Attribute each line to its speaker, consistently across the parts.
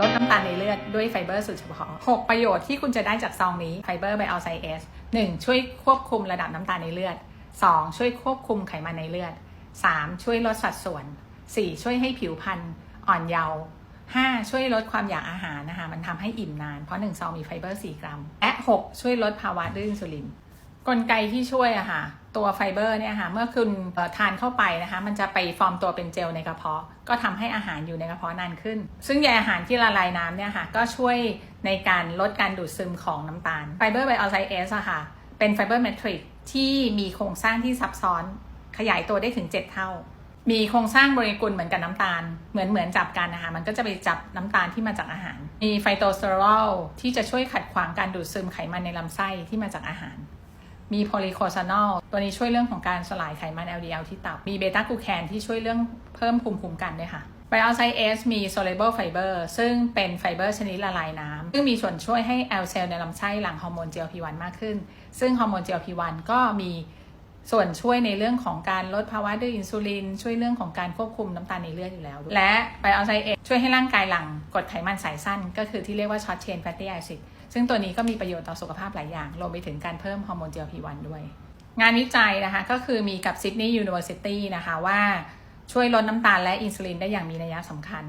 Speaker 1: ลดน้ำตาลในเลือดด้วยไฟเบอร์สูตรเฉพาะ 6 ประโยชน์ที่คุณจะได้จากซองนี้ไฟเบอร์ไบโอไซเอส1ช่วยควบคุมระดับน้ำตาลในเลือด 2 ช่วยควบคุมไขมันในเลือด 3 ช่วยลดสัดส่วน 4 ช่วยให้ผิวพรรณอ่อนเยาว์5ช่วยลดความอยากอาหารนะคะ มันทำให้อิ่มนาน เพราะ1ซองมีไฟเบอร์ 4 กรัม และ 6 ช่วยลดภาวะดื้ออินซูลิน กลไกที่ช่วยอะค่ะตัวไฟเบอร์เนี่ยค่ะเมื่อคุณทานเข้าไปนะคะมันจะไปฟอร์มตัวเป็นเจลในกระเพาะ ก็ทำให้อาหารอยู่ในกระเพาะนานขึ้น ซึ่งใยอาหารที่ละลายน้ำเนี่ยค่ะก็ช่วยในการลดการดูดซึมของน้ำตาลไฟเบอร์ไบโอไซเอสอะค่ะเป็นไฟเบอร์เมทริกที่มีโครงสร้างที่ซับซ้อนขยายตัวได้ถึง 7 เท่า มีโครงสร้างโมเลกุลเหมือนกับน้ำตาล เหมือนเหมือนจับกันนะคะมันก็จะไปจับน้ำตาลที่มาจากอาหาร มีไฟโตสเตอรอลที่จะช่วยขัดขวางการดูดซึมไขมันในลำไส้ที่มาจากอาหาร มีโพลีโคซานอลตัวนี้ช่วยเรื่องของการสลายไขมัน LDL ที่ตับ มีเบต้ากูแคนที่ช่วยเรื่องเพิ่มภูมิคุ้มกันด้วยค่ะไบโอไซเอสมี soluble fiber ซึ่งเป็นไฟเบอร์ชนิดละลายน้ำ ซึ่งมีส่วนช่วยให้ L เซลล์ในลำไส้หลั่งฮอร์โมน GLP-1 มากขึ้น ซึ่งฮอร์โมน GLP-1 ก็มี ส่วนช่วยในเรื่องของการลดภาวะดื้ออินซูลิน ช่วยเรื่องของการควบคุมน้ำตาลในเลือดอยู่แล้ว และไบโอไซเอสช่วยให้ร่างกายหลั่งกรดไขมันสายสั้น ก็คือที่เรียกว่า short chain fatty acid ซึ่งตัวนี้ก็มีประโยชน์ต่อสุขภาพหลายอย่าง รวมไปถึงการเพิ่มฮอร์โมน GLP-1 ด้วย งานวิจัยนะคะก็คือมีกับ Sydney University นะคะว่าช่วยลดน้ำตาลและอินซูลินได้อย่างมีนัยสำคัญ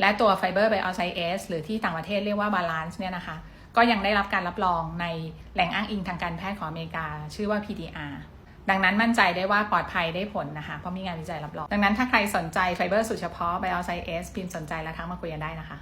Speaker 1: และตัวไฟเบอร์ไบโอไซเอสหรือที่ต่างประเทศเรียกว่าบาลานซ์เนี่ยนะคะ ก็ยังได้รับการรับรองในแหล่งอ้างอิงทางการแพทย์ของอเมริกา ชื่อว่า PDR ดังนั้นมั่นใจได้ว่าปลอดภัยได้ผลนะคะ เพราะมีงานวิจัยรับรอง ดังนั้นถ้าใครสนใจไฟเบอร์สูตรเฉพาะไบโอไซเอสพิมพ์สนใจแล้วทักมาคุยกันได้นะคะ